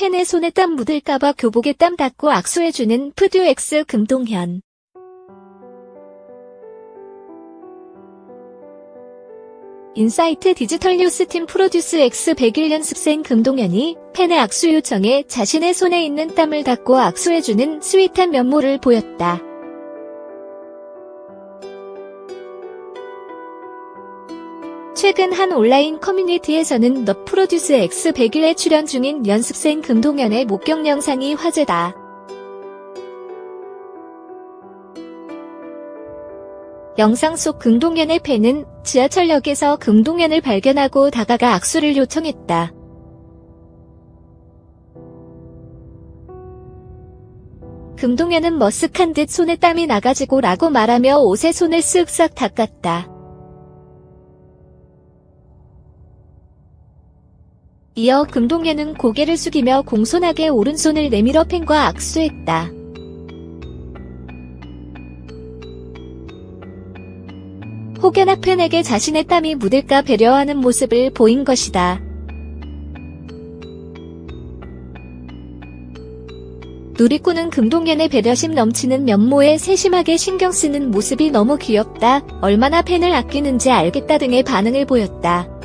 팬의 손에 땀 묻을까봐 교복에 땀 닦고 악수해주는 푸듀 X 금동현. 인사이트 디지털 뉴스 팀 프로듀스 X 101년습생 금동현이 팬의 악수 요청에 자신의 손에 있는 땀을 닦고 악수해주는 스윗한 면모를 보였다. 최근 한 온라인 커뮤니티에서는 너 프로듀스 X 101에 출연 중인 연습생 금동현의 목격 영상이 화제다. 영상 속 금동현의 팬은 지하철역에서 금동현을 발견하고 다가가 악수를 요청했다. 금동현은 머쓱한 듯 손에 땀이 나가지고 라고 말하며 옷에 손을 쓱싹 닦았다. 이어 금동현은 고개를 숙이며 공손하게 오른손을 내밀어 팬과 악수했다. 혹여나 팬에게 자신의 땀이 묻을까 배려하는 모습을 보인 것이다. 누리꾼은 금동현의 배려심 넘치는 면모에 세심하게 신경 쓰는 모습이 너무 귀엽다, 얼마나 팬을 아끼는지 알겠다 등의 반응을 보였다.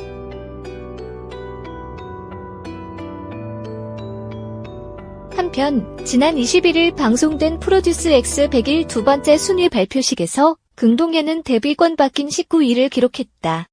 한편 지난 21일 방송된 프로듀스 X 100일 두 번째 순위 발표식에서 금동현은 데뷔권 바뀐 19위를 기록했다.